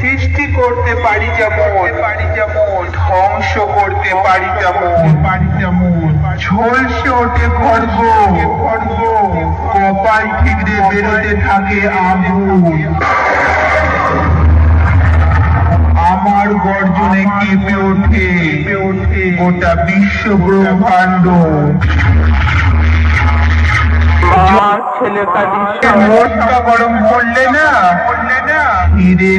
সৃষ্টি করতে পারি যেমন পারি যেমন ধ্বংস করতে পারি যেমন পারি যেমন। ঝলসে ওঠে খড়গ খড়গ কপাল ঠিকরে বেরোতে থাকে আগুন। আমার গর্জনে কেঁপে ওঠে ওঠে গোটা বিশ্ব ব্রহ্মাণ্ড। ছেলে গরম করলে না করলে না ফিরে